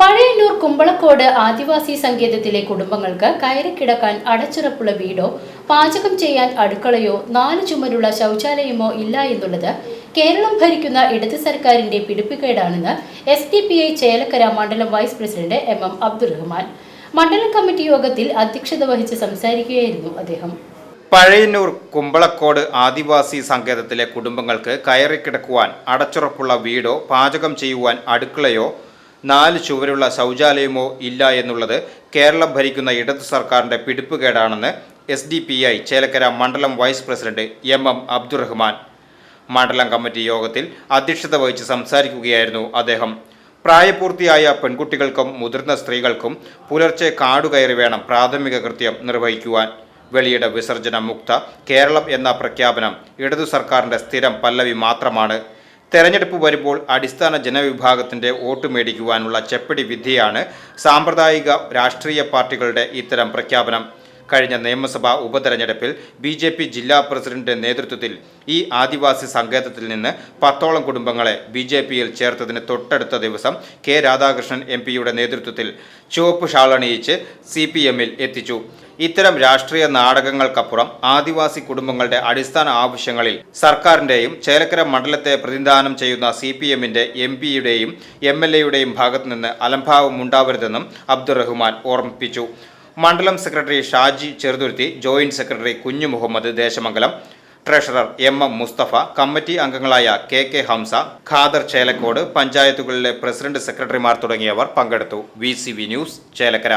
Pazhayannur Kumbalacode adivasi സങ്കേതത്തിലെ കുടുംബങ്ങൾക്ക് കയറിക്കിടക്കാൻ അടച്ചുറപ്പുള്ള വീടോ പാചകം ചെയ്യാൻ അടുക്കളയോ നാല് ചുമരുള്ള ശൗചാലയമോ ഇല്ല എന്നുള്ളത് കേരളം ഭരിക്കുന്ന ഇടത് സർക്കാരിന്റെ പിടിപ്പുകേടാണെന്ന് S D P I Chelakkara മണ്ഡലം vice president M M Abdurahman. മണ്ഡലം കമ്മിറ്റി യോഗത്തിൽ അധ്യക്ഷത വഹിച്ച് സംസാരിക്കുകയായിരുന്നു അദ്ദേഹം. പഴയന്നൂർ കുമ്പളക്കോട് ആദിവാസി സങ്കേതത്തിലെ കുടുംബങ്ങൾക്ക് കയറിക്കിടക്കുവാൻ അടച്ചുറപ്പുള്ള വീടോ പാചകം ചെയ്യുവാൻ അടുക്കളയോ നാല് ചുവരുള്ള ശൗചാലയമോ ഇല്ല എന്നുള്ളത് കേരളം ഭരിക്കുന്ന ഇടത് സർക്കാരിന്റെ പിടിപ്പുകേടാണെന്ന് S D P I Chelakkara മണ്ഡലം vice president M M Abdurahman. മണ്ഡലം കമ്മിറ്റി യോഗത്തിൽ അധ്യക്ഷത വഹിച്ച് സംസാരിക്കുകയായിരുന്നു അദ്ദേഹം. പ്രായപൂർത്തിയായ പെൺകുട്ടികൾക്കും മുതിർന്ന സ്ത്രീകൾക്കും പുലർച്ചെ കാടുകയറി വേണം പ്രാഥമിക കൃത്യം നിർവഹിക്കുവാൻ. വെളിയിട വിസർജന മുക്ത കേരളം എന്ന പ്രഖ്യാപനം ഇടതു സർക്കാരിന്റെ സ്ഥിരം പല്ലവി മാത്രമാണ്. തെരഞ്ഞെടുപ്പ് വരുമ്പോൾ അടിസ്ഥാന ജനവിഭാഗത്തിന്റെ വോട്ട് മേടിക്കുവാനുള്ള ചെപ്പടി വിധിയാണ് സാമ്പ്രദായിക രാഷ്ട്രീയ പാർട്ടികളുടെ ഇത്തരം പ്രഖ്യാപനം. കഴിഞ്ഞ നിയമസഭാ ഉപതെരഞ്ഞെടുപ്പിൽ ബി ജെ പി ജില്ലാ പ്രസിഡന്റിന്റെ നേതൃത്വത്തിൽ ഈ ആദിവാസി സങ്കേതത്തിൽ നിന്ന് പത്തോളം കുടുംബങ്ങളെ ബി ജെ പിയിൽ ചേർത്തതിന് തൊട്ടടുത്ത ദിവസം കെ രാധാകൃഷ്ണൻ എം പിയുടെ നേതൃത്വത്തിൽ ചുവപ്പ് ഷാളണിയിച്ച് സി പി എമ്മിൽ എത്തിച്ചു. ഇത്തരം രാഷ്ട്രീയ നാടകങ്ങൾക്കപ്പുറം ആദിവാസി കുടുംബങ്ങളുടെ അടിസ്ഥാന ആവശ്യങ്ങളിൽ സർക്കാരിന്റെയും ചേലക്കര മണ്ഡലത്തെ പ്രതിനിധാനം ചെയ്യുന്ന സി പി എമ്മിന്റെ എം പിയുടെയും എം എൽ എയുടെയും ഭാഗത്തു നിന്ന് അലംഭാവം ഉണ്ടാവരുതെന്നും അബ്ദുറഹ്മാൻ ഓർമ്മിപ്പിച്ചു. മണ്ഡലം secretary Shaji Cheruthuruthy joint secretary Kunju Muhammad Desamangalam treasurer M M Mustafa committee അംഗങ്ങളായ കെ കെ ഹംസ ഖാദർ ചേലക്കോട് പഞ്ചായത്തുകളിലെ പ്രസിഡന്റ് സെക്രട്ടറിമാർ തുടങ്ങിയവർ പങ്കെടുത്തു. V news Chelakkara.